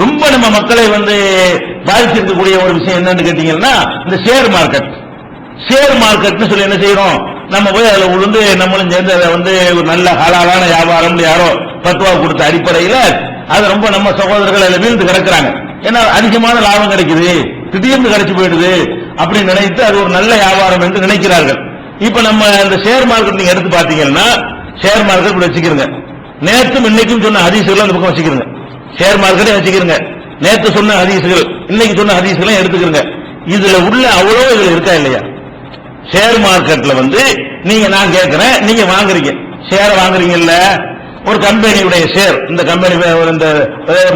ரொம்ப நம்ம மக்களை வந்து பாதிச்சிருக்கக்கூடிய ஒரு விஷயம் என்னன்னு கேட்டீங்கன்னா இந்த ஷேர் மார்க்கெட் ஷேர் மார்க்கெட்னு சொல்லி என்ன செய்யறோம்? நம்ம போய் அதில் உளுந்து நம்மளும் சேர்ந்து அதை வந்து ஒரு நல்ல ஹலாலான வியாபாரம் யாரோ பத்துவா கொடுத்த அடிப்படையில் அது ரொம்ப நம்ம சகோதரர்கள் அதில் வீழ்ந்து கிடக்குறாங்க. ஏன்னா அதிகமான லாபம் கிடைக்குது. திடீர்னு கிடைச்சு போயிடுது அப்படின்னு நினைத்து அது ஒரு நல்ல வியாபாரம் என்று நினைக்கிறார்கள். இப்ப நம்ம இந்த ஷேர் மார்க்கெட் நீங்க எடுத்து பாத்தீங்கன்னா ஷேர் மார்க்கெட் இப்படி வச்சுக்கிறங்க நேற்றும் இன்னைக்கும் சொன்ன அதிசயம் அந்த பக்கம் வச்சுக்கிறங்க ஷேர் மார்க்கெட்டே வச்சுக்கிறங்க நேற்று சொன்ன ஹதீசுகள் இன்னைக்கு சொன்ன ஹதீசுகளை எடுத்துக்கிறங்க இதுல உள்ள அவ்வளோ இதுல இருக்கா இல்லையா? ஷேர் மார்க்கெட்ல வந்து நீங்க நான் கேட்கிறேன் நீங்க வாங்குறீங்க. ஷேரை வாங்குறீங்கல்ல? ஒரு கம்பெனியுடைய ஷேர் இந்த கம்பெனி ஒரு இந்த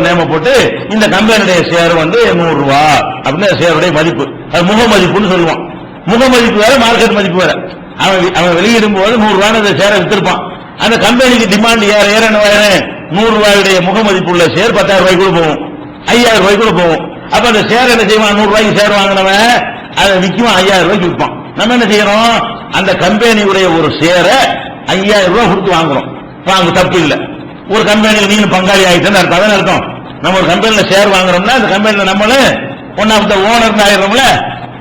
நேம போட்டு இந்த கம்பெனியுடைய ஷேர் வந்து நூறு ரூபா அப்படின்னு ஷேருடைய மதிப்பு. அது முக மதிப்புன்னு சொல்லுவான். முக மதிப்பு வேற மார்க்கெட் மதிப்பு வேற. அவன் அவன் வெளியிடும் போது நூறு ரூபான்னு அந்த ஷேரை வித்திருப்பான். அந்த கம்பெனிக்கு டிமாண்ட் ஏற ஏற என்ன ஆயிரும்? நூறு ரூபாயுடைய முக மதிப்புள்ள ஷேர் பத்தாயிரம் ரூபாய்க்குள்ள போகும். ஐயாயிரம் ரூபாய்க்குள்ள போகும். அப்ப அந்த சேர் என்ன செய்வான்? நூறு ரூபாய்க்கு சேர் வாங்கினவன் அதை விற்குவான் ஐயாயிரம் ரூபாய்க்கு விற்பான். நம்ம என்ன செய்யறோம்? அந்த கம்பெனியுடைய ஒரு ஷேரை ஐயாயிரம் ரூபாய் கொடுத்து வாங்குறோம். வாங்க தப்பு இல்ல. ஒரு கம்பெனியில் நீங்க பங்காளி ஆயிட்டேன்னு அர்த்தம். அர்த்தம்? நம்ம ஒரு கம்பெனியில் ஷேர் வாங்குறோம்னா அந்த கம்பெனியில் நம்மளும் ஒன் ஆஃப் த ஓனர் ஆயிடுறோம்ல?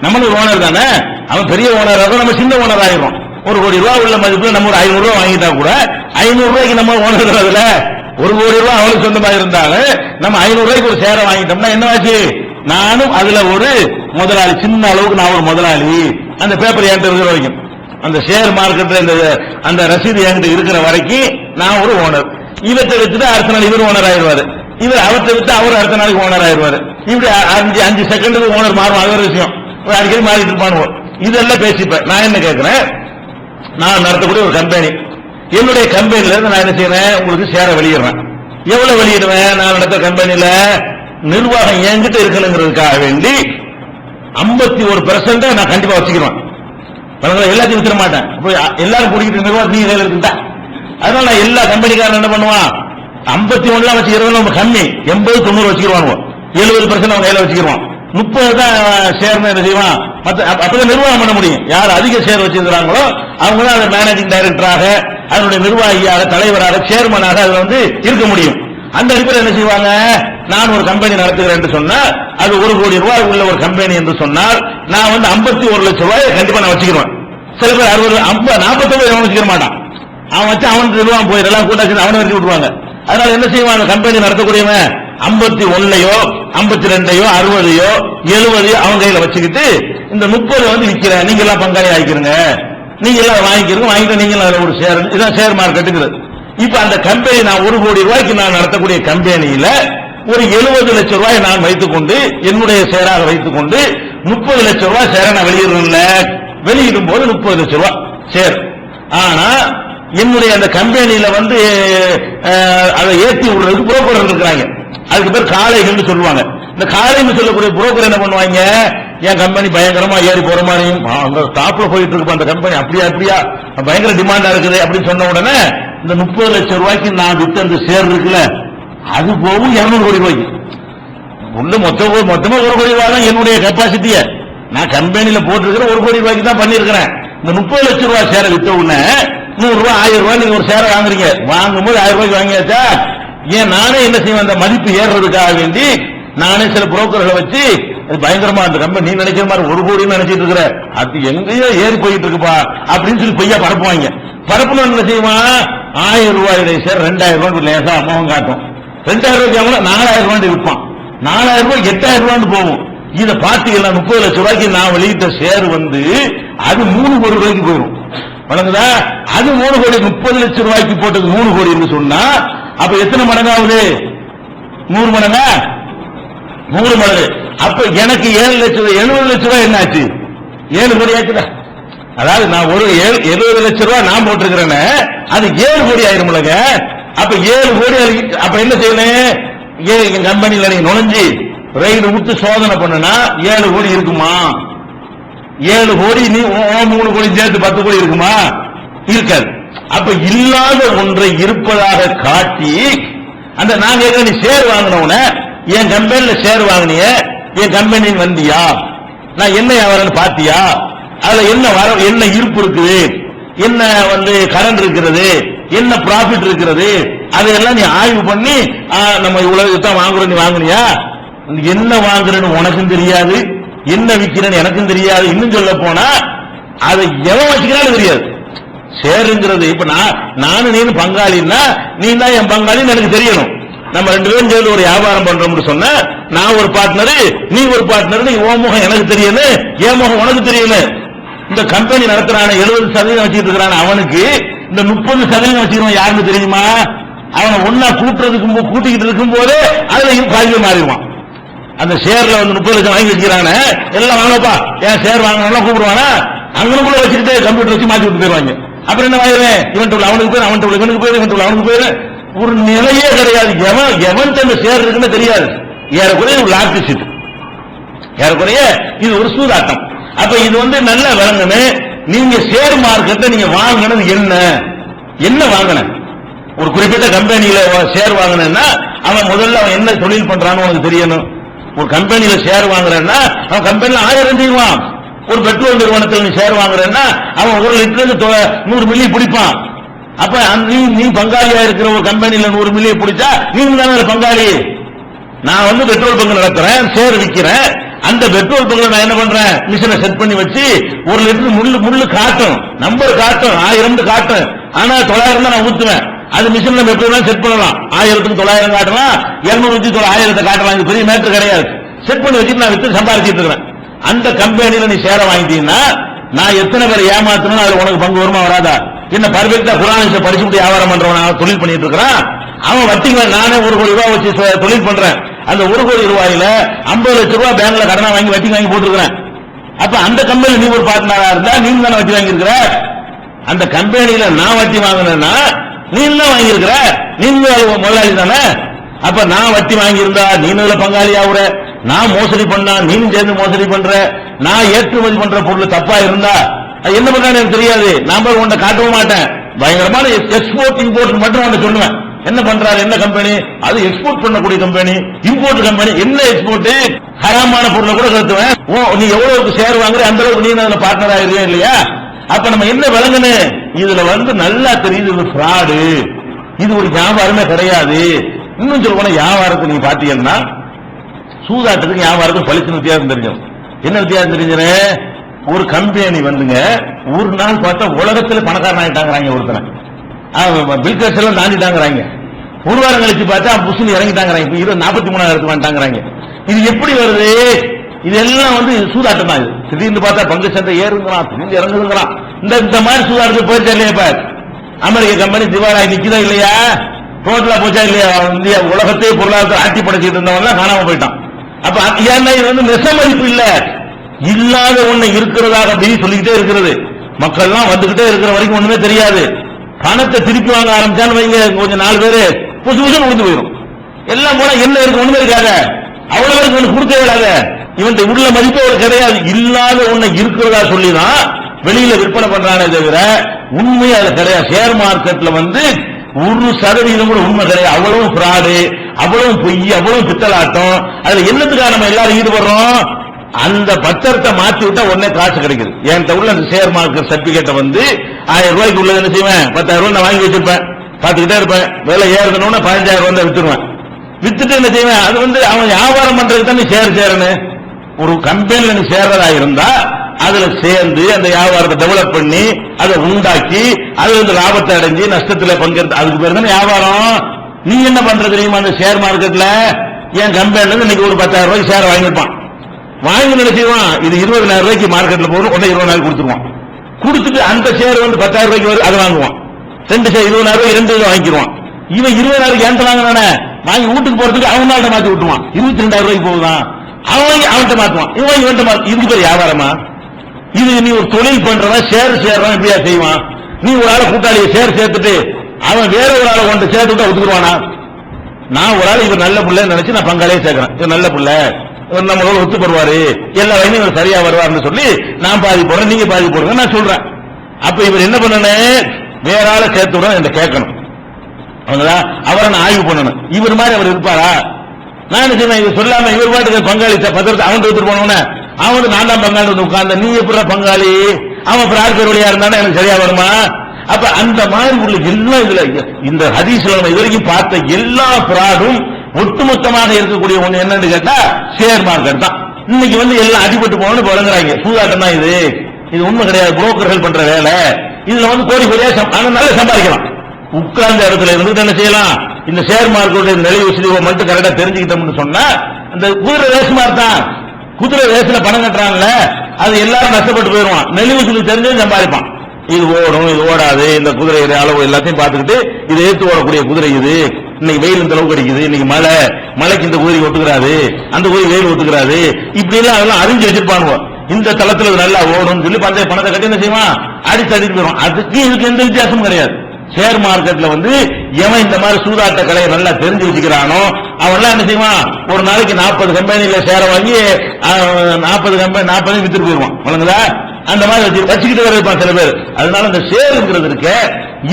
நம்மளும் ஒரு ஓனர் தானே? அவன் பெரிய ஓனர் ஆகும் நம்ம சின்ன ஓனர் ஆயிடுறோம். ஒரு கோடி ரூபா உள்ள மதிப்பு நம்ம ஒரு ஐநூறு ரூபா வாங்கிட்டா கூட ஐநூறு ரூபாய்க்கு நம்ம ஓனர் அதுல ஒரு கோடி ரூபாய் அவளுக்கு சொந்தமா இருந்தாலும் நம்ம ஐநூறு ரூபாய்க்கு ஒரு ஷேரை வாங்கிட்டோம்னா என்ன ஆச்சு? நானும் அதுல ஒரு முதலாளி சின்ன அளவுக்கு நான் ஒரு முதலாளி. அந்த பேப்பர் என்கிட்ட இருக்கிற வரைக்கும். அந்த ஷேர் மார்க்கெட்ல இந்த அந்த ரசீது என்கிட்ட இருக்கிற வரைக்கும் நான் ஒரு ஓனர் இவற்றை வச்சுட்டு அடுத்த நாள் இவர் ஓனர் ஆயிடுவாரு. இவர் அவற்றை விட்டு அவர் அடுத்த நாளைக்கு ஓனர் ஆயிடுவாரு. இப்படி அஞ்சு அஞ்சு செகண்டுக்கு ஓனர் மாறும். அது ஒரு விஷயம். அடிக்கடி மாறிட்டு இருப்பானுவோம் இதெல்லாம் பேசிப்பேன். நான் என்ன கேட்கிறேன் நான் நடத்தக்கூடிய ஒரு கம்பெனி என்னுடைய கம்பெனில இருந்து நான் என்ன செய்யறேன் உங்களுக்கு சேர வெளியிடுறேன். எவ்வளவு வெளியிடுவேன்? நான் நடத்த கம்பெனில நிர்வாகம் என்கிட்ட இருக்கணுங்கிறதுக்காக வேண்டி 51% ஒரு பெர்சென்ட் நான் கண்டிப்பா வச்சுக்கிறேன். பரவாயில்ல, எல்லாத்தையும் வித்துற மாட்டேன். எல்லாரும் குடிக்கிட்டு நிர்வாகம் நீ கையில இருக்குதா? அதனால நான் எல்லா கம்பெனிக்காரன் என்ன பண்ணுவான்? ஐம்பத்தி ஒண்ணுலாம் வச்சுக்கிறது நம்ம கம்மி. எண்பது தொண்ணூறு வச்சுக்கிடுவானுவோம் எழுபது பர்சன்ட் அவன் கையில வச்சுக்கிடுவான் முப்பது தான் சேர்ந்து என்ன செய்வான்? மற்ற அப்பதான் நிர்வாகம் பண்ண முடியும். யார் அதிக ஷேர் வச்சிருக்கிறாங்களோ அவங்க தான் மேனேஜிங் டைரக்டராக அதனுடைய நிர்வாகியாக தலைவராக சேர்மனாக அதுல வந்து இருக்க முடியும். அந்த அடிப்படையில் என்ன செய்வாங்க? நான் ஒரு கம்பெனி நடத்துகிறேன் என்று சொன்னால் அது ஒரு கோடி ரூபாய் உள்ள ஒரு கம்பெனி என்று சொன்னால் நான் வந்து 51 ஒரு லட்சம் ரூபாய் கண்டிப்பா நான் வச்சுக்கிறேன் சில பேர் அறுபது ஐம்பது நாற்பத்தொன்பது அவன் வச்சுக்க மாட்டான். அவன் வச்சு அவனுக்கு நிர்வாகம் போயிடலாம் கூட்டாச்சு அவனை வச்சு விட்டுருவாங்க. அதனால என்ன செய்வான் கம்பெனி நடத்தக்கூடியவன் ஐம்பத்தி ஒன்னையோ ஐம்பத்தி ரெண்டையோ அறுபதையோ எழுபதையோ அவன் கையில வச்சுக்கிட்டு இந்த முப்பது வந்து விற்கிறேன் நீங்க எல்லாம் பங்காளி ஆகிக்கிறங்க நீங்க எல்லாம் வாங்கிக்கிறோம் வாங்கிட்டு நீங்க ஒரு ஷேர் இதான் ஷேர் மார்க்கெட்டுங்கிறது இப்ப அந்த கம்பெனி நான் ஒரு கோடி ரூபாய்க்கு நான் நடத்தக்கூடிய கம்பெனியில ஒரு எழுபது லட்சம் ரூபாய் நான் வைத்துக்கொண்டு என்னுடைய ஷேராக வைத்துக்கொண்டு முப்பது லட்சம் ரூபாய் ஷேரை நான் வெளியிடுறேன்ல. வெளியிடும் போது முப்பது லட்சம் ரூபாய் ஷேர் ஆனா என்னுடைய அந்த கம்பெனியில வந்து அதை ஏற்றி விடுறதுக்கு புரோக்கர் இருக்கிறாங்க அதுக்கு பேர் காளைகள்னு சொல்லுவாங்க. இந்த காளைன்னு சொல்லக்கூடிய புரோக்கர் என்ன பண்ணுவாங்க? என் கம்பெனி பயங்கரமா ஏறி போற மாதிரியும் ஆ, டாப்ல போயிட்டு இருக்கு அந்த கம்பெனி அப்படியா அப்படியா? பயங்கர டிமாண்டா இருக்குது அப்படின்னு சொன்ன உடனே இந்த முப்பது லட்சம் ரூபாய்க்கு நான் வித்து அந்த ஷேர் இருக்குல்ல அது போகும் இருநூறு கோடி ரூபாய்க்கு. உள்ள மொத்த மொத்தமா ஒரு கோடி ரூபாய் தான் என்னுடைய கெப்பாசிட்டிய நான் கம்பெனியில போட்டிருக்கிற ஒரு கோடி ரூபாய்க்கு தான் பண்ணிருக்கிறேன் இந்த முப்பது லட்சம் ரூபாய் சேரை வித்த உடனே நூறு ரூபாய் ஆயிரம் ரூபாய் நீங்க ஒரு சேரை வாங்குறீங்க. வாங்கும்போது ஆயிரம் ரூபாய்க்கு வாங்கியாச்சா? ஏன் நானே என்ன செய்வேன்? அந்த மதிப்பு ஏறுறதுக்காக வேண்டி நானே சில புரோக்கர்களை வச்சு பயங்கரமா அந்த கம்பெனி நீ நினைக்கிற மாதிரி ஒரு கோடி நினைச்சிட்டு இருக்கிற அது எங்கேயோ ஏறி போயிட்டு இருக்குப்பா அப்படின்னு சொல்லி பொய்யா பரப்புவாங்க. பரப்புன்னு என்ன செய்வான்? ஆயிரம் ரூபாயுடைய சேர் ரெண்டாயிரம் ரூபாய் லேசா அம்மாவும் காட்டும். ரெண்டாயிரம் ரூபாய்க்கு அவங்கள நாலாயிரம் ரூபாய் விற்பான். நாலாயிரம் ரூபாய் எட்டாயிரம் ரூபாய் போகும். இதை பார்த்தீங்கன்னா முப்பது லட்சம் ரூபாய்க்கு நான் வெளியிட்ட ஷேர் வந்து அது மூணு கோடி ரூபாய்க்கு போயிடும் வழங்குதா? அது மூணு கோடி முப்பது லட்சம் ரூபாய்க்கு போட்டது மூணு கோடி சொன்னா அப்ப எத்தனை மடங்காவது ஆகுது நூறு மடங்கா? நூறு மடங்கு. அப்ப எனக்கு ஏழு லட்சம் ரூபாய் எழுபது லட்சம் ரூபாய் என்ன ஆச்சு ஏழு கோடி ஆச்சுதா அதாவது நான் ஒரு ஏழு எழுபது லட்சம் ரூபாய் நான் போட்டிருக்கிறேன்னு அது ஏழு கோடி ஆயிரும்லங்க அப்ப ஏழு கோடி அப்ப என்ன செய்யணும்? ஏ என் கம்பெனில நீ நுழைஞ்சு ரயில் விட்டு சோதனை பண்ணுனா ஏழு கோடி இருக்குமா? ஏழு கோடி நீ மூணு கோடி சேர்த்து பத்து கோடி இருக்குமா? இருக்காது. அப்ப இல்லாத ஒன்றை இருப்பதாக காட்டி அந்த நான் கேட்க நீ சேர் வாங்கினவன என் கம்பெனில ஷேர் வாங்கினிய என் கம்பெனின்னு வந்தியா? நான் என்ன வியாபாரம் பாத்தியா? அதுல என்ன வர என்ன இருப்பு இருக்குது? என்ன வந்து கரண்ட் இருக்கிறது? என்ன ப்ராஃபிட் இருக்கிறது? அதையெல்லாம் நீ ஆய்வு பண்ணி நம்ம இவ்வளவு தான் வாங்குறோம் நீ வாங்குனியா? என்ன வாங்குறேன்னு உனக்கும் தெரியாது. என்ன விற்கிறேன்னு எனக்கும் தெரியாது. இன்னும் சொல்ல போனா அதை எவன் வச்சுக்கிறான்னு தெரியாது. ஷேருங்கிறது இப்ப நான் நானும் நீனு பங்காளின்னா நீ தான் என் பங்காளின்னு எனக்கு தெரியணும். நம்ம ரெண்டு பேரும் சேர்ந்து ஒரு வியாபாரம் பண்றோம்னு சொன்னா நான் ஒரு பார்ட்னர் நீ ஒரு பார்ட்னர் உன் முகம் எனக்கு தெரியல என் முகம் உனக்கு தெரியல இந்த கம்பெனி நடத்துறான எழுபது சதவீதம் வச்சுட்டு இருக்கிறான அவனுக்கு இந்த முப்பது சதவீதம் வச்சுக்கிறவன் யாருன்னு தெரியுமா? அவனை ஒன்னா கூட்டுறதுக்கு கூட்டிக்கிட்டு இருக்கும் போதே அதுல பாதிப்பு மாறிடுவான். அந்த ஷேர்ல வந்து முப்பது லட்சம் வாங்கி வச்சுக்கிறான எல்லாம் வாங்கப்பா ஏன் ஷேர் வாங்கினா கூப்பிடுவானா? அங்கனுக்குள்ள வச்சுக்கிட்டு கம்ப்யூட்டர் வச்சு மாத்தி விட்டு போயிருவாங்க அப்புறம் என்ன வாங்குவேன் இவன் உள்ள அவனுக்கு பேர் அவன் உள்ள இவனுக்கு பேர் இவன் உள்ள அவனுக்கு போயிரு. ஒரு நிலையே கிடையாது. எவன் எவன் தன்னை ஷேர் தெரியாது. ஏறக்குறைய ஒரு லாக்கு சீட்டு ஏறக்குறைய இது ஒரு சூதாட்டம். அப்ப இது வந்து நல்ல விளங்கணும் நீங்க ஷேர் மார்க்கெட்டை நீங்க வாங்கினது என்ன? என்ன வாங்கின? ஒரு குறிப்பிட்ட கம்பெனியில ஷேர் வாங்கினா அவன் முதல்ல அவன் என்ன தொழில் பண்றான்னு உனக்கு தெரியணும். ஒரு கம்பெனியில ஷேர் வாங்குறேன்னா அவன் கம்பெனில ஆயிரம் செய்வான் ஒரு பெட்ரோல் நிறுவனத்தில் நீ ஷேர் வாங்குறேன்னா அவன் ஒரு லிட்டருக்கு நூறு மில்லி பிடிப்பான். அப்ப நீ நீ பங்காளியா இருக்கிற ஒரு கம்பெனியில் நூறு மில்லியை பிடிச்சா நீங்க தானே பங்காளி? நான் வந்து பெட்ரோல் பங்கு நடத்துறேன் சேர் விற்கிறேன் அந்த பெட்ரோல் பங்கு நான் என்ன பண்றேன்? மிஷினை செட் பண்ணி வச்சு ஒரு லிட்டர் முள்ளு முள்ளு காட்டும். நம்பர் காட்டும். ஆயிரம் காட்டும். ஆனா தொள்ளாயிரம் தான் நான் ஊத்துவேன். அது மிஷின் நம்ம எப்படி செட் பண்ணலாம். ஆயிரத்துக்கு தொள்ளாயிரம் காட்டலாம். இருநூறு தொள்ள ஆயிரத்தை காட்டலாம். இது பெரிய மேட்டர் கிடையாது. செட் பண்ணி வச்சுட்டு நான் வித்து சம்பாதிச்சிட்டு இருக்கிறேன். அந்த கம்பெனியில் நீ சேர வாங்கிட்டீங்கன்னா நான் எத்தனை பேர் ஏமாத்தணும் அதுல உனக்கு பங்கு வருமா வராதா? என்ன பர்ஃபெக்டா படிச்சு படிச்சுட்டு வியாபாரம் பண்றவன்? தொழில் பண்ணிட்டு இருக்கிறான் அவன் வட்டிங்க நானே ஒரு கோடி ரூபாய் வச்சு தொழில் பண்றேன். அந்த ஒரு கோடி ரூபாயில ஐம்பது லட்சம் ரூபாய் பேங்க்ல கடனா வாங்கி வட்டி வாங்கி போட்டுருக்கிறேன். அப்ப அந்த கம்பெனி நீ ஒரு பார்ட்னரா இருந்தா நீங்க தானே வட்டி வாங்கியிருக்கிற? அந்த கம்பெனியில நான் வட்டி வாங்கினேன்னா நீ தான் வாங்கியிருக்கிற? நீங்க முதலாளி தானே? அப்ப நான் வட்டி வாங்கியிருந்தா நீ அதுல பங்காளி ஆகுற நான் மோசடி பண்ணா நீனும் சேர்ந்து மோசடி பண்ற. நான் ஏற்றுமதி பண்ற பொருள் தப்பா இருந்தா அது என்ன பண்றான்னு எனக்கு தெரியாது. நான் போய் உன்னை காட்டவும் மாட்டேன். பயங்கரமான எக்ஸ்போர்ட் இம்போர்ட் மட்டும் அவன் சொல்லுவேன். என்ன பண்றாரு என்ன கம்பெனி அது எக்ஸ்போர்ட் பண்ணக்கூடிய கம்பெனி இம்போர்ட் கம்பெனி என்ன எக்ஸ்போர்ட் ஹராமான பொருளை கூட கருத்துவேன் ஓ நீ எவ்வளவுக்கு ஷேர் வாங்குற அந்த அளவுக்கு நீ அதுல பார்ட்னர் ஆயிருவியா இல்லையா? அப்ப நம்ம என்ன விளங்குன்னு இதுல வந்து நல்லா தெரியுது இது ஃப்ராடு இது ஒரு வியாபாரமே கிடையாது. இன்னும் சொல்ல போனா வியாபாரத்தை நீங்க பாத்தீங்கன்னா சூதாட்டத்துக்கு வியாபாரத்துக்கு பளிச்சுன்னு வித்தியாசம் தெரியும். என்ன வித்தியாசம் தெரிஞ்சது ஒரு கம்பெனி வந்துங்க ஒரு நாள் பார்த்தா உலகத்துல பணக்காரன் ஆயிட்டாங்கிறாங்க ஒருத்தனை. பில்கட்ஸ் எல்லாம் தாண்டிட்டாங்கிறாங்க. ஒரு வாரம் கழிச்சு பார்த்தா புஷ்னு இறங்கிட்டாங்கிறாங்க. இப்போ இருபது நாற்பத்தி மூணாயிரத்து வந்துட்டாங்கிறாங்க. இது எப்படி வருது? இதெல்லாம் வந்து சூதாட்டம் தான் திடீர்னு பார்த்தா பங்கு சந்தை ஏறுங்கிறான் திடீர்னு இறங்குங்கிறான் இந்த இந்த மாதிரி சூதாட்டத்துக்கு போயிட்டே இல்லையா இப்ப? அமெரிக்க கம்பெனி திவாலாகி நிக்குதா இல்லையா? டோட்டலா போச்சா இல்லையா? இந்தியா உலகத்தையே பொருளாதாரத்தை ஆட்சி படைச்சிட்டு இருந்தவங்க காணாம போயிட்டான். அப்ப அது ஏன்னா இது வந்து நெசமதிப்பு இல்லை. இல்லாத ஒண்ணு இருக்கிறதாக அப்படின்னு சொல்லிக்கிட்டே இருக்கிறது. மக்கள்லாம் வந்துகிட்டே இருக்கிற வரைக்கும் ஒண்ணுமே தெரியாது. பணத்தை திருப்பி வாங்க ஆரம்பிச்சான்னு வைங்க கொஞ்சம் நாலு பேரு. புசு புசுன்னு முடிஞ்சு போயிடும் எல்லாம் போனா என்ன இருக்கு ஒண்ணுமே இருக்காத. அவ்வளவு பேருக்கு ஒண்ணு கொடுக்க இல்லாத. இவன் உள்ள மதிப்பு ஒரு கிடையாது. இல்லாத ஒண்ணு இருக்கிறதா சொல்லிதான் வெளியில விற்பனை பண்றானே தவிர உண்மை அது கிடையாது. ஷேர் மார்க்கெட்ல வந்து ஒரு சதவீதம் கூட உண்மை கிடையாது. அவ்வளவு பிராடு அவ்வளவு பொய் அவ்வளவு பித்தலாட்டம். அதுல என்னத்துக்காக நம்ம எல்லாரும் ஈடுபடுறோம்? அந்த பத்திரத்தை மாத்தி விட்டா உடனே காசு கிடைக்குது. என் உள்ள அந்த ஷேர் மார்க்கெட் சர்டிபிகேட்டை வந்து ஆயிரம் ரூபாய்க்கு உள்ளது என்ன செய்வேன்? பத்தாயிரம் ரூபாய் நான் வாங்கி வச்சிருப்பேன். பார்த்துக்கிட்டே இருப்பேன். விலை ஏறணும்னா பதினஞ்சாயிரம் ரூபாய் வித்துருவேன் வித்துட்டு என்ன செய்வேன்? அது வந்து அவன் வியாபாரம் பண்றதுக்கு தானே நீ ஷேர் சேரணும் ஒரு கம்பெனில நீ சேர்றதா இருந்தா அதுல சேர்ந்து அந்த வியாபாரத்தை டெவலப் பண்ணி அதை உண்டாக்கி அது வந்து லாபத்தை அடைஞ்சு நஷ்டத்துல பங்கெடுத்து அதுக்கு பேர் தானே வியாபாரம். நீ என்ன பண்ற தெரியுமா அந்த ஷேர் மார்க்கெட்ல என் கம்பெனில இருந்து இன்னைக்கு ஒரு பத்தாயிரம் ரூபாய்க்கு ஷேர் வாங்கிருப்பான் வாங்கி நினைச்சுவான் இது இருபதாயிரம் ரூபாய்க்கு மார்க்கெட்ல போகணும் உடனே இருபதாயிரம் கொடுத்துருவான். கொடுத்துட்டு அந்த ஷேர் வந்து பத்தாயிரம் ரூபாய்க்கு வருது அதை வாங்குவான். ரெண்டு ஷேர் இருபதாயிரம் ரூபாய் ரெண்டு இதை வாங்கிடுவான் இவன் இருபதாயிரம் ஏன்ட்ட வாங்கினானே வாங்கி வீட்டுக்கு போறதுக்கு அவனால்ட்ட மாத்தி விட்டுவான் இருபத்தி ரெண்டாயிரம் ரூபாய்க்கு போகுதான் அவன் வாங்கி அவன்கிட்ட மாத்துவான். இவன் இவன்ட்ட மாத்து இதுக்கு பேர் வியாபாரமா? இது நீ ஒரு தொழில் பண்றவன் ஷேர் சேர்றவன் எப்படியா செய்வான்? நீ ஒரு ஆளை கூட்டாளியை ஷேர் சேர்த்துட்டு அவன் வேற ஒரு ஆளை கொண்டு சேர்த்துட்டு ஒத்துக்குவானா நான் ஒரு ஆள் இவர் நல்ல பிள்ளை நினைச்சு நான் பங்காளியே சேர்க்கிறேன். இவர் நல்ல பிள்ளை. நம்மளோட ஒத்து போடுவாரு எல்லா வகையும் இவர் சரியா வருவார்னு சொல்லி நான் பாதி போடுறேன் நீங்க பாதி போடுங்க நான் சொல்றேன். அப்ப இவர் என்ன பண்ணணும் வேற ஆளை சேர்த்து விட என்ன கேட்கணும். அவங்களா அவரை நான் ஆய்வு பண்ணணும். இவர் மாதிரி அவர் இருப்பாரா? நான் என்ன செய்வேன்? இவர் சொல்லாம இவர் பாட்டுக்கு பங்காளி பத்திரத்தை அவன் எடுத்துட்டு போனோன்னே அவன் வந்து நான் தான் பங்காளி வந்து உட்கார்ந்த நீ எப்படி பங்காளி? அவன் பிரார்த்தர் வழியா இருந்தானே எனக்கு சரியா வருமா? அப்ப அந்த மாதிரி உள்ள எல்லாம் இதுல இந்த ஹதீஸ்ல நம்ம இதுவரைக்கும் பார்த்த எல்லா பிராடும் ஒட்டுமொத்தமாக இருக்கக்கூடிய ஒண்ணு என்னன்னு கேட்டா ஷேர் மார்க்கெட் தான். இன்னைக்கு வந்து எல்லாம் அடிபட்டு போகணும்னு வழங்குறாங்க சூதாட்டம் தான் இது. இது உண்மை கிடையாது. புரோக்கர்கள் பண்ற வேலை. இதுல வந்து கோடி கோடியா சம்- நல்லா சம்பாதிக்கலாம். உட்கார்ந்த இடத்துல இருந்து என்ன செய்யலாம்? இந்த ஷேர் மார்க்கெட் நிலை வசதி மட்டும் கரெக்டா தெரிஞ்சுக்கிட்டோம்னு சொன்னா இந்த குதிரை ரேஸ் மாதிரி தான். குதிரை ரேஸ்ல பணம் கட்டுறாங்கல்ல அது எல்லாரும் நஷ்டப்பட்டு போயிடுவான். நெளிவு சொல்லி தெரிஞ்சு சம்பாதிப்பான். இது ஓடும் இது ஓடாது. இந்த குதிரை அளவு எல்லாத்தையும் பார்த்துக்கிட்டு இது ஏற்று ஓடக்கூடிய குதிரை இது. இன்னைக்கு வெயில் இந்த அளவுக்கு அடிக்குது இன்னைக்கு மழை மழைக்கு இந்த குதிரை ஒத்துக்கிறாரு அந்த குதிரை வெயில் ஒத்துக்கிறாரு இப்படி எல்லாம் அதெல்லாம் அறிஞ்சு வச்சிருப்பானுவோ. இந்த தளத்துல நல்லா ஓடும் சொல்லி பந்தய பணத்தை கட்டி என்ன செய்வான்? அடிச்சு அடிச்சு போயிடும் அதுக்கு இதுக்கு எந்த வித்தியாசமும் கிடையாது. ஷேர் மார்க்கெட்ல வந்து எவன் இந்த மாதிரி சூதாட்ட கலையை நல்லா தெரிஞ்சு வச்சுக்கிறானோ அவன்லாம் என்ன செய்வான்? ஒரு நாளைக்கு நாற்பது கம்பெனில ஷேரை வாங்கி நாற்பது கம்பெனி நாற்பது வித்துட்டு போயிடுவான். வழங்குதா? அந்த மாதிரி வச்சு வச்சுக்கிட்டு வர இருப்பான் சில பேர். அதனால அந்த சேருங்கிறது இருக்க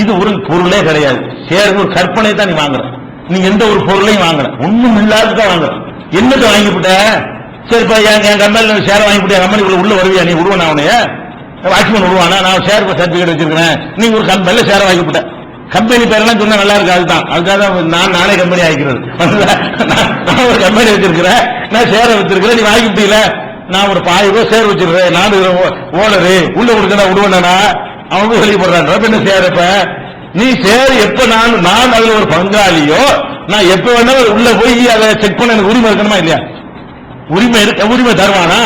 இது ஒரு பொருளே கிடையாது. சேர் ஒரு கற்பனை தான் நீ வாங்குற நீ எந்த ஒரு பொருளையும் வாங்குற ஒண்ணும் இல்லாததான் வாங்குற என்னத்தை வாங்கிவிட்ட சரிப்பா என் என் கம்பெனில ஷேர் வாங்கிவிட்டு என் கம்பெனிக்குள்ள உள்ள வருவியா? நீ விடுவானா அவனைய வாட்ச்மேன் விடுவானா நான் ஷேர் சர்டிபிகேட் வச்சிருக்கிறேன். நீ ஒரு கம்பெனில சேர வாங்கிவிட்ட கம்பெனி பேரெல்லாம் சொன்னா நல்லா இருக்கு அதுதான். அதுக்காக தான் நான் நானே கம்பெனி ஆகிக்கிறது நான் ஒரு கம்பெனி வச்சிருக்கிறேன். நான் ஷேரை வச்சிருக்கிறேன். நீ வாங்கிவிட்டீங்களே நான் ஒரு பாய் ரூபாய் சேர் வச்சிருக்கேன் நாலு ஓனரு. உள்ள கொடுக்கணும் விடுவேனா அவங்க வெளியே போடுறான் என்ன ஷேர் நீ சேர் எப்ப நான் நான் அதுல ஒரு பங்காளியோ நான் எப்ப வேணாலும் உள்ள போய் அதை செக் பண்ண எனக்கு உரிமை இருக்கணுமா இல்லையா? உரிமை இருக்க உரிமை தருவானா?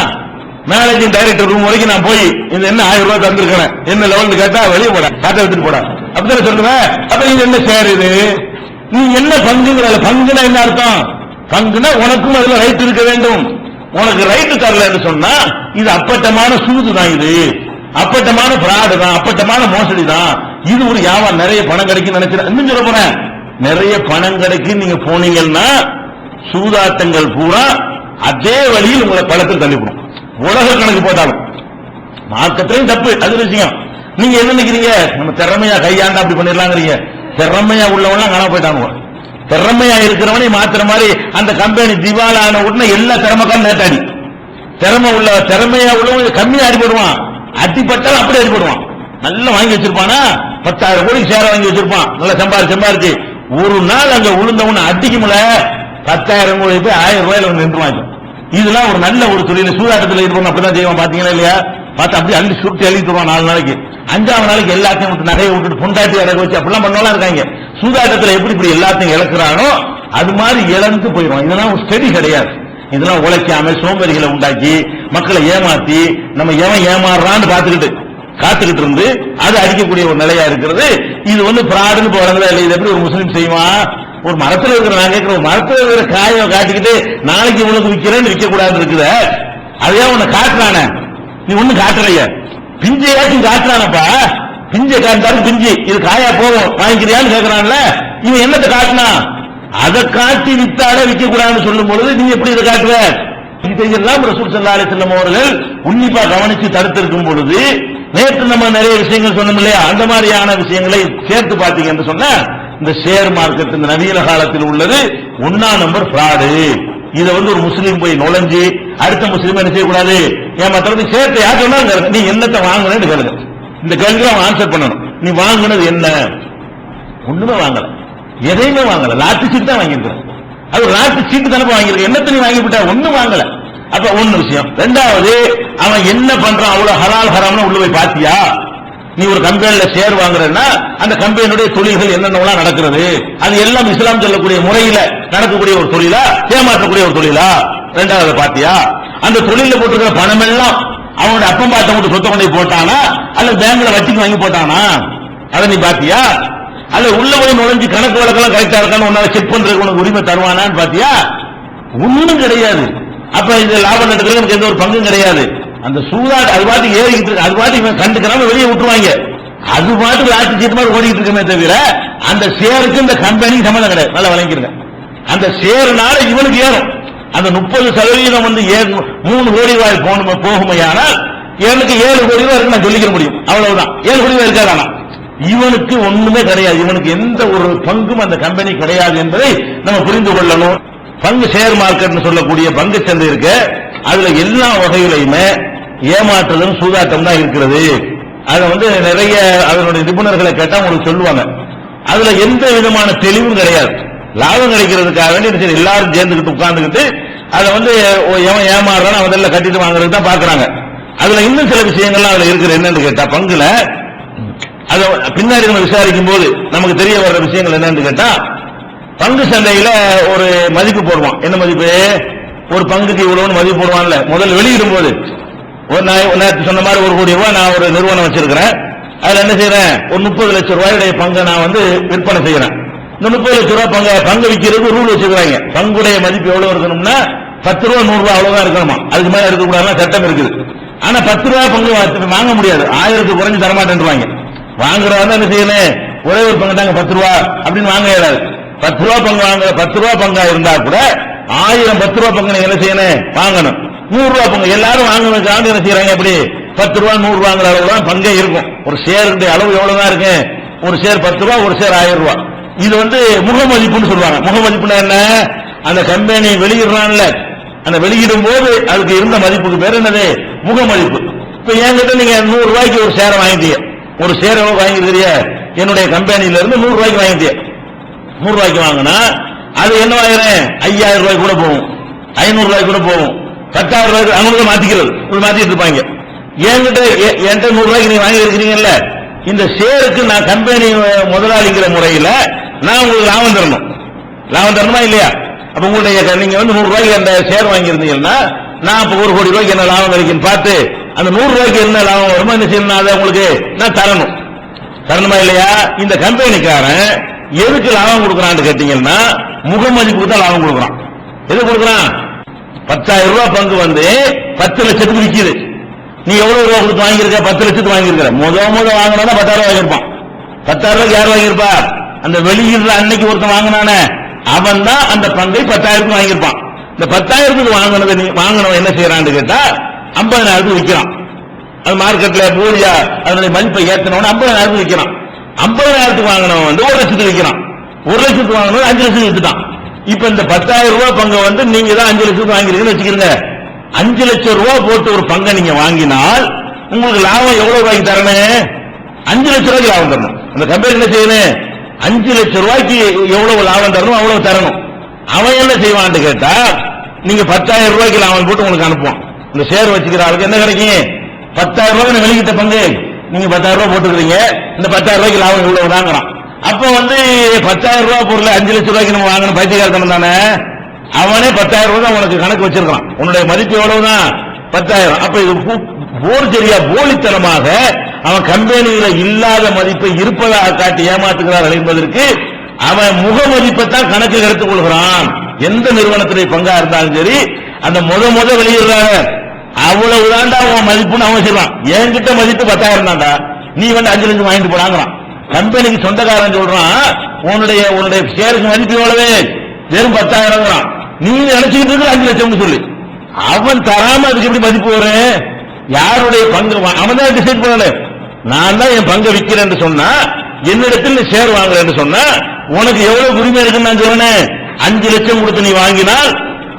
மேனேஜிங் டைரக்டர் ரூம் வரைக்கும் நான் போய் இந்த என்ன ஆயிரம் ரூபாய் தந்திருக்கிறேன்? என்ன லெவல் கேட்டா வெளியே போட. காட்ட எடுத்துட்டு போட. அப்படித்தானே சொல்லுவேன் அப்ப இது என்ன சேர் இது? நீ என்ன பங்குங்கிற பங்குனா என்ன அர்த்தம்? பங்குனா உனக்கும் அதுல ரைட் இருக்க வேண்டும். உனக்கு ரைட்டு தரலன்னு சொன்னா இது அப்பட்டமான சூது தான் இது. அப்பட்டமான பிராடு தான் அப்பட்டமான மோசடி தான் இது ஒரு வியாபாரம் நிறைய பணம் கிடைக்கும் நினைக்கிறேன் இன்னும் சொல்ல போறேன். நிறைய பணம் கிடைக்கும் நீங்க போனீங்கன்னா சூதாட்டங்கள் பூரா அதே வழியில் உங்களை பழத்தில் தள்ளிவிடும். உலக கணக்கு போட்டாலும். மார்க்கத்திலையும் தப்பு அது விஷயம். நீங்க என்ன நினைக்கிறீங்க? நம்ம திறமையா கையாண்டா அப்படி பண்ணிடலாங்கிறீங்க. திறமையா உள்ளவங்க காணாம போயிட்டாங்க திறமையா இருக்கிறவனை மாத்திர மாதிரி அந்த கம்பெனி திவால் ஆன உடனே எல்லா திறமைக்காரும் நேட்டாடி திறமை உள்ள திறமையா உள்ளவன் கம்மியா அடிபடுவான் அடிப்பட்டாலும் அப்படியே அடிபடுவான் நல்லா வாங்கி வச்சிருப்பானா? பத்தாயிரம் கோடிக்கு சேர வாங்கி வச்சிருப்பான். நல்லா சம்பாரி சம்பாரிச்சு. ஒரு நாள் அங்க உளுந்தவன அடிக்கும்ல. பத்தாயிரம் கோடி போய் ஆயிரம் ரூபாயில வந்து நின்றுவாங்க இதெல்லாம் ஒரு நல்ல ஒரு தொழில். சூதாட்டத்தில் இருப்போம் அப்படிதான் செய்வான் பாத்தீங்களா இல்லையா? பார்த்து அப்படியே அள்ளி சுருட்டி அள்ளிட்டு வருவான் நாலு நாளைக்கு. அஞ்சாவது நாளைக்கு எல்லாத்தையும் விட்டு நகையை விட்டுட்டு பொண்டாட்டி இறக்க வச்சு அப்படிலாம் பண்ணலாம் இருக்காங்க. சூதாட்டத்தில் எப்படி இப்படி எல்லாத்தையும் இழக்கிறானோ அது மாதிரி இழந்து போயிடும் இதெல்லாம் ஒரு ஸ்டடி கிடையாது. இதெல்லாம் உழைக்காம சோம்பேறிகளை உண்டாக்கி மக்களை ஏமாத்தி நம்ம எவன் ஏமாறுறான்னு பார்த்துக்கிட்டு காத்துக்கிட்டு இருந்து அது அடிக்கக்கூடிய ஒரு நிலையா இருக்கிறது. இது வந்து பிராடுன்னு போறாங்களா இல்லை இது எப்படி ஒரு முஸ்லீம் செய்வான்? ஒரு மரத்தில் இருக்கிற நான் கேட்கிற மரத்தில் இருக்கிற காயை காட்டிக்கிட்டு நாளைக்கு உனக்கு விற்கிறேன்னு விற்க கூடாது இருக்குத. அதையே உன்னை காட்டுறானே? நீ ஒண்ணு காட்டுறைய பிஞ்சையாச்சும் காட்டுறானப்பா? பிஞ்சை காட்டாரு பிஞ்சு. இது காயா போகும். வாங்கிக்கிறியான்னு கேட்கறான்ல இவன் என்னத்தை காட்டினா? அதை காட்டி வித்தாலே விற்க கூடாதுன்னு சொல்லும் பொழுது நீ எப்படி இதை காட்டுவ? இதையெல்லாம் ரசூல் சல்லா அலிசல்லம் அவர்கள் உன்னிப்பா கவனிச்சு தடுத்திருக்கும் பொழுது நேற்று நம்ம நிறைய விஷயங்கள் சொன்னோம் இல்லையா? அந்த மாதிரியான விஷயங்களை சேர்த்து பார்த்தீங்க என்று சொன்ன இந்த ஷேர் மார்க்கெட் இந்த நவீன காலத்தில் உள்ளது. ஒன்னா நம்பர் ஃப்ராடு இதை வந்து ஒரு முஸ்லீம் போய் நுழைஞ்சு அடுத்த முஸ்லீம் என்ன செய்யக்கூடாது? ஏமாத்துறது சேர்த்து யார் சொன்னாங்க? நீ என்னத்தை வாங்கினேன்னு கேளுங்க. இந்த கேள்விக்கு அவன் ஆன்சர் பண்ணணும். நீ வாங்கினது என்ன? ஒண்ணுமே வாங்கல. எதையுமே வாங்கல. லாட்டு சீட்டு தான் வாங்கியிருக்கிறேன் அது லாட்டு சீட்டு தானே வாங்கியிருக்க என்னத்தை நீ வாங்கி விட்டா? ஒண்ணும் வாங்கல. அப்ப ஒன்னு விஷயம். ரெண்டாவது அவன் என்ன பண்றான்? அவ்வளவு ஹலால் ஹராம்னு உள்ள போய் பாத்தியா? நீ ஒரு கம்பெனில ஷேர் வாங்குறன்னா அந்த கம்பெனியுடைய தொழில்கள் என்னென்னலாம் நடக்கிறது? அது எல்லாம் இஸ்லாம் சொல்லக்கூடிய முறையில நடக்கக்கூடிய ஒரு தொழிலா? ஏமாற்றக்கூடிய ஒரு தொழிலா? ரெண்டாவது பாத்தியா? அந்த தொழில போட்டிருக்கிற பணம் எல்லாம் அவனுடைய அப்பம் பார்த்த மட்டும் சொத்தை கொண்டு போட்டானா? அல்லது பேங்க்ல வட்டிக்கு வாங்கி போட்டானா? அதை நீ பாத்தியா? அல்ல உள்ள போய் நுழைஞ்சு கணக்கு வழக்கெல்லாம் கரெக்டா இருக்கான்னு உன்னால செக் பண்றதுக்கு உனக்கு உரிமை தருவானான்னு பாத்தியா? ஒண்ணும் கிடையாது. அப்ப இந்த லாபம் நடக்கிறது எனக்கு எந்த ஒரு பங்கும் கிடையாது. அந்த சூதாடு அது பாட்டு ஏறிக்கிட்டு இருக்கு. அது பாட்டு இவன் கண்டுக்கிறாம வெளியே விட்டுருவாங்க. அது பாட்டு லாட்டி சீட்டு மாதிரி ஓடிக்கிட்டு இருக்கமே தவிர அந்த ஷேருக்கு இந்த கம்பெனி சம்மந்தம் கிடையாது. நல்லா வழங்கிருங்க அந்த ஷேர்னால இவனுக்கு ஏறும். அந்த முப்பது சதவீதம் வந்து மூணு கோடி ரூபாய் போகணும் போகுமையானால் எனக்கு ஏழு கோடி ரூபாய் இருக்கு நான் சொல்லிக்க முடியும். அவ்வளவுதான். ஏழு கோடி ரூபாய் இருக்காதானா இவனுக்கு ஒண்ணுமே கிடையாது. இவனுக்கு எந்த ஒரு பங்கும் அந்த கம்பெனி கிடையாது என்பதை நம்ம புரிந்து கொள்ளணும். பங்கு ஷேர் மார்க்கெட்னு சொல்லக்கூடிய பங்கு சந்தை இருக்கு. அதுல எல்லா வகையிலையுமே ஏமாற்றுதலும் சூதாட்டம் தான் இருக்கிறது. அதை வந்து நிறைய அதனுடைய நிபுணர்களை கேட்டா உங்களுக்கு சொல்லுவாங்க. அதுல எந்த விதமான தெளிவும் கிடையாது. லாபம் கிடைக்கிறதுக்காக வேண்டி என்ன எல்லாரும் சேர்ந்துக்கிட்டு உட்கார்ந்துக்கிட்டு அதை வந்து ஓ- எவன் ஏமாறுறான்னு முதல்ல கட்டிட்டு வாங்குறது தான் பாக்குறாங்க அதுல இன்னும் சில விஷயங்கள்லாம் அதுல இருக்கிற என்னன்னு கேட்டா பங்குல அதை பின்னாடி நம்ம விசாரிக்கும் போது நமக்கு தெரிய வர்ற விஷயங்கள் என்னன்னு கேட்டா பங்கு சந்தையில ஒரு மதிப்பு போடுவான். என்ன மதிப்பு? ஒரு பங்குக்கு இவ்வளவுன்னு மதிப்பு போடுவான்ல. முதல்ல வெளியிடும் போது ஒரு நான் ஒரு சொன்ன மாதிரி ஒரு கோடி ரூபாய் நான் ஒரு நிறுவனம் வச்சிருக்கிறேன். அதுல என்ன செய்யறேன் ஒரு முப்பது லட்சம் ரூபாயுடைய பங்கை நான் வந்து விற்பனை செய்யறேன் இந்த முப்பது லட்சம் பங்கு பங்கு விற்கிறது ரூல் வச்சிருக்காங்க பங்குடைய மதிப்பு எவ்வளவு இருக்கணும்னா பத்து ரூபா நூறு ரூபாய் அவ்வளவுதான் இருக்கணுமா? அதுக்கு மேல இருக்கக்கூடாதுன்னா சட்டம் இருக்குது. ஆனா பத்து ரூபாய் பங்கு வாங்க முடியாது. ஆயிரத்துக்கு குறைஞ்சு தரமாட்டேன்றாங்க வாங்குறவங்க என்ன செய்யணும்? ஒரே ஒரு பங்கு தாங்க பத்து ரூபா அப்படின்னு வாங்க இயலாது. பத்து ரூபா பங்கு வாங்க பத்து ரூபா பங்கா இருந்தா கூட ஆயிரம் பத்து ரூபா பங்கு என்ன செய்யணும்? வாங்கணும். நூறு ரூபா பங்கு எல்லாரும் வாங்குறதுக்காக என்ன செய்யறாங்க அப்படி? பத்து ரூபா நூறு ரூபாங்கிற அளவு தான் பங்கே இருக்கும். ஒரு ஷேருடைய அளவு எவ்வளவுதான் இருக்கு? ஒரு ஷேர் பத்து ரூபா ஒரு ஷேர் ஆயிரம் ரூபாய் இது வந்து முகமதிப்புன்னு சொல்லுவாங்க. முகமதிப்புனா என்ன? அந்த கம்பெனி வெளியிடுறான்ல. அந்த வெளியிடும் போது அதுக்கு இருந்த மதிப்புக்கு பேர் என்னது? முகமதிப்பு. இப்ப என்கிட்ட நீங்க நூறு ரூபாய்க்கு ஒரு சேரை வாங்கிட்டீங்க ஒரு சேரை வாங்கிருக்கிறீங்க என்னுடைய கம்பெனில இருந்து நூறு ரூபாய்க்கு வாங்கிட்டீங்க நூறு ரூபாய்க்கு வாங்கினா அது என்ன வாங்குறேன்? ஐயாயிரம் ரூபாய்க்கு கூட போகும். ஐநூறு ரூபாய்க்கு கூட போகும். பத்தாயிரம் ரூபாய்க்கு அவங்களுக்கு மாத்திக்கிறது. இப்படி மாத்திட்டு இருப்பாங்க. என்கிட்ட என்கிட்ட நூறு ரூபாய்க்கு நீங்க வாங்கி இருக்கிறீங்கல்ல இந்த சேருக்கு நான் கம்பெனி முதலாளிங்கிற முறையில நான் உங்களுக்கு லாபம் தரணும். லாபம் தரணுமா இல்லையா? அப்ப உங்களுடைய நீங்க வந்து நூறு ரூபாய்க்கு அந்த ஷேர் வாங்கியிருந்தீங்கன்னா நான் இப்ப ஒரு கோடி ரூபாய்க்கு என்ன லாபம் கிடைக்குன்னு பார்த்து அந்த நூறு ரூபாய்க்கு என்ன லாபம் வருமோ என்ன செய்யணும் அதை உங்களுக்கு நான் தரணும். தரணுமா இல்லையா? இந்த கம்பெனிக்காரன் எதுக்கு லாபம் கொடுக்கறான்னு கேட்டீங்கன்னா முகமதிப்புக்கு தான் லாபம் கொடுக்குறான். எது கொடுக்குறான்? பத்தாயிரம் ரூபாய் பங்கு வந்து பத்து லட்சத்துக்கு விற்கிது நீ எவ்வளவு ரூபா கொடுத்து வாங்கியிருக்க? பத்து லட்சத்துக்கு வாங்கியிருக்கிற. முத முத வாங்கினா பத்தாயிரம் ரூபாய் வாங்கியிருப்பான். பத்தாயிரம் ரூபாய்க்கு யார் வாங்கியிருப்பா? அந்த வெளியிடுற அன்னைக்கு ஒருத்தன் வாங்கினானே அவன் தான் அந்த பங்கை பத்தாயிரத்துக்கு வாங்கியிருப்பான். இந்த பத்தாயிரத்துக்கு வாங்கினது வாங்கினவன் என்ன செய்யறான்னு கேட்டா ஐம்பதனாயிரத்துக்கு விற்கிறான் அது மார்க்கெட்ல போலியா அதனுடைய மதிப்பை ஏத்தனவன ஐம்பதனாயிரத்துக்கு விற்கிறான் ஐம்பதனாயிரத்துக்கு வாங்கினவன் வந்து ஒரு லட்சத்துக்கு விற்கிறான் ஒரு லட்சத்துக்கு வாங்கினவன் அஞ்சு லட்சத்துக்கு வித்துட்டான். இப்ப இந்த பத்தாயிரம் ரூபாய் பங்கை வந்து நீங்க தான் அஞ்சு லட்சத்துக்கு வாங்கிருக்கீங்கன்னு வச்சுக்கிறீங்க அஞ்சு லட்சம் ரூபாய் போட்டு ஒரு பங்கை நீங்க வாங்கினால் உங்களுக்கு லாபம் எவ்வளவு ரூபாய்க்கு தரணும்? அஞ்சு லட்சம் ரூபாய்க்கு லாபம் தரணும். அந்த கம்பெனி என்ன செய்யணும்? அஞ்சு லட்சம் ரூபாய்க்கு எவ்வளவு லாபம் தரணும் அவ்வளவு தரணும். அவன் என்ன செய்வான்னு கேட்டா நீங்க பத்தாயிரம் ரூபாய்க்கு லாபம் போட்டு உங்களுக்கு அனுப்புவான். இந்த ஷேர் வச்சுக்கிற ஆளுக்கு என்ன கிடைக்கும்? பத்தாயிரம் ரூபாய் வெளியிட்ட பங்கு? நீங்க பத்தாயிரம் ரூபாய் போட்டுக்கிறீங்க இந்த பத்தாயிரம் ரூபாய்க்கு லாபம் இவ்வளவு தாங்கிறான். அப்ப வந்து பத்தாயிரம் ரூபாய் பொருள் அஞ்சு லட்சம் ரூபாய்க்கு நம்ம வாங்கணும் பைத்தியக்காரத்தனம் தானே? அவனே பத்தாயிரம் ரூபாய் தான் உனக்கு கணக்கு வச்சிருக்கான் உன்னுடைய மதிப்பு எவ்வளவுதான் பத்தாயிரம். அப்ப இது போர் சரியா போலித்தனமாக அவன் கம்பெனியில இல்லாத மதிப்பை இருப்பதாக காட்டி ஏமாத்துகிறார்கள் என்பதற்கு அவன் முக மதிப்பை தான் கணக்கில் எடுத்துக் கொள்கிறான். எந்த நிறுவனத்துடைய பங்கா இருந்தாலும் சரி அந்த முத முத வெளியிடுறாங்க. அவ்வளவுதான்டா அவன் மதிப்புன்னு அவன் செய்வான் என்கிட்ட மதிப்பு பத்தாயிரம் தாண்டா நீ வந்து அஞ்சு லட்சம் வாங்கிட்டு போனாங்கிறான் கம்பெனிக்கு சொந்தக்காரன் சொல்றான் உன்னுடைய உன்னுடைய ஷேருக்கு மதிப்பு எவ்வளவு? வெறும் பத்தாயிரம் நீ நினைச்சுக்கிட்டு இருக்கிற அஞ்சு லட்சம்னு சொல்லு. அவன் தராம அதுக்கு எப்படி மதிப்பு வரும்? யாருடைய பங்கு? அவன் தான் டிசைட் பண்ணல நான் தான் என் பங்கை விற்கிறேன்னு சொன்னா என்னிடத்தில் நீ ஷேர் வாங்குறேன்னு சொன்னா உனக்கு எவ்வளவு உரிமை இருக்குன்னு நான் சொன்னேன் அஞ்சு லட்சம் கொடுத்து நீ வாங்கினால்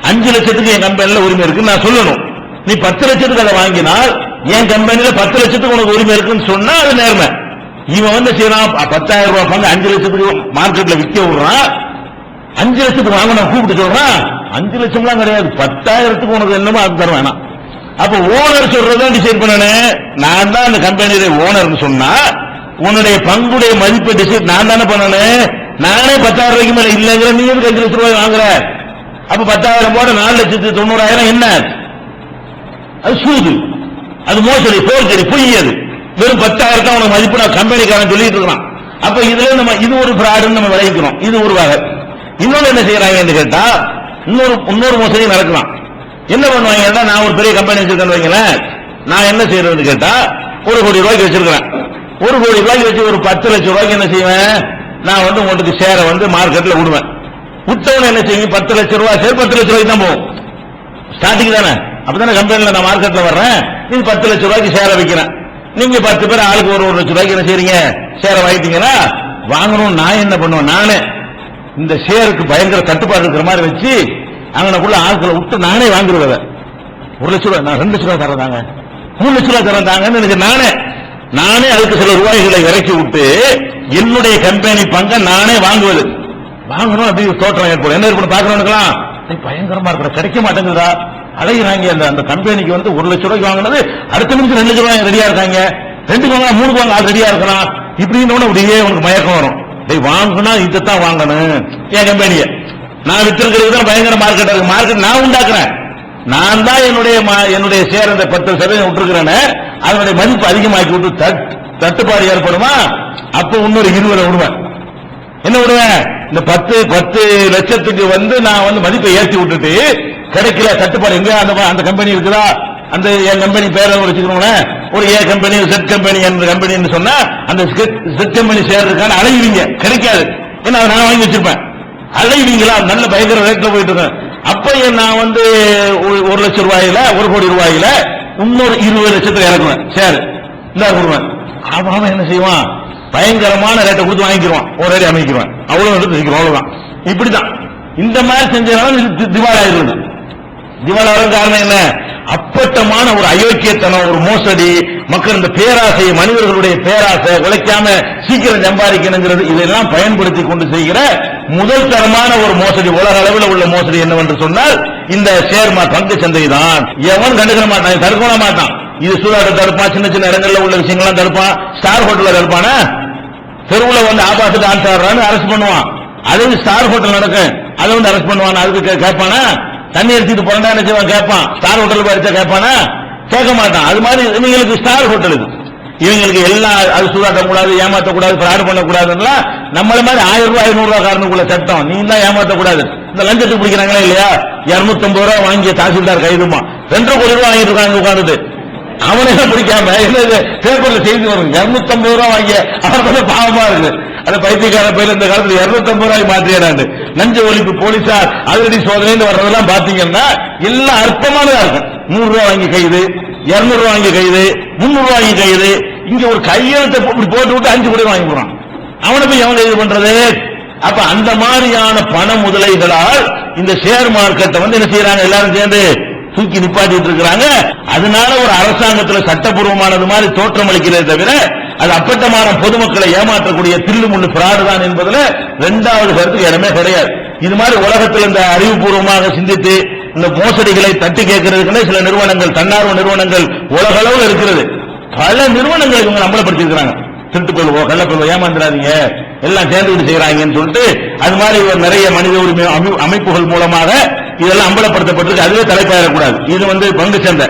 அஞ்சு லட்சத்துக்கு என் கம்பெனில உரிமை இருக்குன்னு நான் சொல்லணும். நீ பத்து லட்சத்துக்கு அதை வாங்கினால் என் கம்பெனில பத்து லட்சத்துக்கு உனக்கு உரிமை இருக்குன்னு சொன்னா அது நேர்மை. இவன் வந்து செய்யறான் ப- பத்தாயிரம் ரூபாய் பங்கு அஞ்சு லட்சத்துக்கு மார்க்கெட்ல விற்க விடுறான். அஞ்சு லட்சத்துக்கு வாங்க நான் கூப்பிட்டு சொல்றான். அஞ்சு லட்சம்லாம் கிடையாது. பத்தாயிரத்துக்கு உனக்கு என்னமோ அது தர வேணாம். அப்ப ஓனர் சொல்றதான் டிசைட் பண்ணனே. நான் தான் அந்த கம்பெனியுடைய ஓனர்னு சொன்னா உன்னுடைய பங்குடைய மதிப்பை டிசைட் நான் தானே பண்ணனேன் நானே பத்தாயிரம் ரூபாய்க்கு மேல இல்லைங்கிற நீ எதுக்கு அஞ்சு லட்சம் ரூபாய் வாங்குற. அப்ப பத்தாயிரம் போட நாலு லட்சத்து தொண்ணூறாயிரம் என்ன? அது சூது. அது மோசடி போர்ச்சடி பொய் அது. வெறும் பத்தாயிரத்தை உனக்கு மதிப்பு. நான் கம்பெனிக்காரன் சொல்லிட்டு இருக்கிறான். அப்ப இதுல நம்ம இது ஒரு ஃப்ராடுன்னு நம்ம விளைவிக்கிறோம் இது ஒரு வகை. இன்னொன்று என்ன செய்யறாங்கன்னு கேட்டா இன்னொரு இன்னொரு மோசடி நடக்கலாம். என்ன பண்ணுவாங்கன்னா நான் ஒரு பெரிய கம்பெனி வச்சிருக்கேன் வைங்களேன். நான் என்ன செய்யறதுன்னு கேட்டா ஒரு கோடி ரூபாய்க்கு வச்சிருக்கிறேன். ஒரு கோடி ரூபாய்க்கு வச்சு ஒரு பத்து லட்சம் ரூபாய்க்கு என்ன செய்வேன்? நான் வந்து உங்களுக்கு சேர வந்து மார்க்கெட்ல விடுவேன். விட்டவன என்ன செய்யும் பத்து லட்சம் ரூபாய் சேர் பத்து லட்சம் ரூபாய்க்கு தான் போகும். ஸ்டார்டிங் தானே? அப்பதானே கம்பெனில நான் மார்க்கெட்ல வர்றேன். நீங்க பத்து லட்சம் ரூபாய்க்கு ஷேரை விற்கிறேன் நீங்க பத்து பேர் ஆளுக்கு ஒரு ஒரு லட்சம் ரூபாய்க்கு என்ன செய்றீங்க? ஷேரை வாங்கிட்டீங்கன்னா வாங்கணும் நான் என்ன பண்ணுவேன்? நானே. இந்த ஷேருக்கு பயங்கர கட்டுப்பாடு இருக்கிற மாதிரி வச்சு அங்கனக்குள்ள ஆட்களை விட்டு நானே வாங்கிடுவேன். ஒரு லட்சம் ரூபாய் நான் ரெண்டு லட்சம் ரூபாய் தரதாங்க மூணு லட்சம் ரூபாய் தரதாங்கன்னு எனக்கு நானே நானே அதுக்கு சில ரூபாய்களை இறக்கி விட்டு என்னுடைய கம்பெனி பங்கை நானே வாங்குவது. வாங்கணும் அப்படி தோற்றம் ஏற்படும் என்ன ஏற்படும் பாக்குறவனுக்கலாம் "ஏய், பயங்கரமா இருக்கிற கிடைக்க மாட்டேங்குதா அலைகிறாங்க அந்த அந்த கம்பெனிக்கு வந்து ஒரு லட்சம் ரூபாய்க்கு வாங்கினது அடுத்த நிமிஷம் ரெண்டு லட்சம் ரூபாய் ரெடியா இருக்காங்க. ரெண்டு வாங்க மூணு வாங்க ஆள் ரெடியா இருக்கலாம். இப்படின்னு உடனே அப்படியே உனக்கு மயக்கம் வரும். வாங்கினா இதைத்தான் வாங்கணும். என் கம்பெனியை. நான் வித்திருக்கிறது தான் பயங்கர மார்க்கெட் இருக்கு மார்க்கெட் நான் உண்டாக்குறேன். நான் தான் என்னுடைய என்னுடைய ஷேர் அந்த பத்து சதவீதம் விட்டுருக்கிறேன்னு அதனுடைய மதிப்பு அதிகமாக்கி விட்டு தட்- தட்டுப்பாடு ஏற்படுமா? அப்போ இன்னொரு இருவரை விடுவேன். என்ன விடுவேன்? இந்த பத்து பத்து லட்சத்துக்கு வந்து நான் வந்து மதிப்பை ஏற்றி விட்டுட்டு கிடைக்கல தட்டுப்பாடு எங்க? அந்த அந்த கம்பெனி இருக்குதா? அந்த என் கம்பெனி பேரை வச்சுக்கிறோங்களேன் ஒரு ஏ கம்பெனி செட் கம்பெனி என்ற கம்பெனின்னு சொன்னா அந்த செட் கம்பெனி ஷேர் இருக்கான்னு அலைவீங்க கிடைக்காது. ஏன்னா அதை நான் வாங்கி வச்சிருப்பேன். அலைவீங்களா? நல்ல பயங்கர ரேட்ல போயிட்டு இருக்கேன். அப்ப நான் வந்து ஒரு- ஒரு லட்சம் ரூபாயில ஒரு கோடி ரூபாயில இன்னொரு இருபது லட்சத்துல இறக்குவேன் சரி இந்த கொடுவேன் அவன் என்ன செய்வான்? பயங்கரமான ரேட்டை கொடுத்து வாங்கிக்குவான் ஒரு அடி அமைக்குவான் அவ்வளவு எடுத்து வைக்கிறோம் அவ்வளவுதான். இப்படிதான் இந்த மாதிரி செஞ்சதுனால இது தி- திவால் ஆயிருது திவால் காரணம் என்ன? அப்பட்டமான ஒரு அயோக்கியத்தனம் ஒரு மோசடி மக்கள் இந்த பேராசை மனிதர்களுடைய பேராசை உழைக்காம சீக்கிரம் சம்பாதிக்கணுங்கிறது இதெல்லாம் பயன்படுத்தி கொண்டு செய்கிற முதல் தரமான ஒரு மோசடி உலக அளவில் உள்ள மோசடி என்னவென்று சொன்னால் இந்த ஷேர் பங்கு சந்தை தான். எவன் கண்டுக்கிற மாட்டான் தடுக்க மாட்டான். இது சூதாட்ட தடுப்பான் சின்ன சின்ன இடங்கள்ல உள்ள விஷயங்கள்லாம் தடுப்பான் ஸ்டார் ஹோட்டல்ல தடுப்பானா? தெருவுல வந்து ஆபாச டான்ஸ் ஆடுறான்னு அரெஸ்ட் பண்ணுவான். அது வந்து ஸ்டார் ஹோட்டல் நடக்கும் அதை வந்து அரெஸ்ட் பண்ணுவான்? அதுக்கு கே- கேட்பானா? தண்ணி எடுத்துட்டு போறா என்ன செய்வான்? கேட்பான். ஸ்டார் ஹோட்டல் படிச்சா கேட்பானா? கேட்க மாட்டான். அது மாதிரி இவங்களுக்கு ஸ்டார் ஹோட்டலுக்கு இவங்களுக்கு எல்லாம் அது சூதாட்டம் கூடாது ஏமாத்த கூடாது பண்ண கூடாதுன்னா நம்மள மாதிரி ஆயிரம் ரூபாய் ஐநூறு ரூபாய் காரணக்குள்ள சட்டம். நீ தான் ஏமாத்த கூடாது இந்த லஞ்சத்துக்கு பிடிக்கிறாங்களா இல்லையா? இருநூத்தம்பது ரூபாய் வாங்கிய தாசில்தார் கைதுமா? ரெண்டரை கோடி ரூபாய் வாங்கிட்டு இருக்காங்க உட்காந்துட்டு அவனே பிடிக்காம என்னது பேப்பர்ல செய்தி வரும். இருநூத்தம்பது ரூபாய் வாங்கிய அவன் கொஞ்சம் பாவமா இருக்கு. அந்த பைத்தியக்கார பையில இந்த காலத்துல இருநூத்தம்பது ரூபாய் மாற்றியாண்டு லஞ்ச ஒழிப்பு போலீசார் அதிரடி சோதனை வர்றதெல்லாம் பாத்தீங்கன்னா எல்லாம் அற்பமானதா இருக்கும். நூறு ரூபாய் வாங்கி கைது இருநூறு ரூபாய் வாங்கி கைது முன்னூறு ரூபாய் வாங்கி கைது. இங்க ஒரு கையெழுத்தை போட்டு விட்டு அஞ்சு கோடி வாங்கி போறான். அவனை போய் எவன் இது பண்றது? அப்ப அந்த மாதிரியான பண முதலைகளால் இந்த ஷேர் மார்க்கெட்டை வந்து என்ன செய்யறாங்க? எல்லாரும் சேர்ந்து தூக்கி நிப்பாட்டிட்டு இருக்கிறாங்க. அதனால ஒரு அரசாங்கத்துல சட்டப்பூர்வமானது மாதிரி தோற்றம் அளிக்கிறதே தவிர அது அப்பட்டமான பொதுமக்களை ஏமாற்றக்கூடிய தில்லு முன்னு பிராடு தான் என்பதுல இரண்டாவது கருத்துக்கு இடமே கிடையாது. இது மாதிரி உலகத்தில் இந்த அறிவுபூர்வமாக சிந்தித்து இந்த மோசடிகளை தட்டி கேட்கறதுக்குன்னு சில நிறுவனங்கள் தன்னார்வ நிறுவனங்கள் உலகளவு இருக்கிறது. பல நிறுவனங்கள் இவங்க அம்பலப்படுத்திருக்கிறாங்க திருட்டுக்கொள்வோ கள்ளக்கொள்வோ ஏமாந்துடாதீங்க. எல்லாம் சேர்ந்து விட்டு செய்யறாங்கன்னு சொல்லிட்டு அது மாதிரி ஒரு நிறைய மனித உரிமை அமை- அமைப்புகள் மூலமாக இதெல்லாம் அம்பலப்படுத்தப்பட்டிருக்கு. அதுவே தலைப்பாயிடக்கூடாது. இது வந்து பங்கு சந்தை.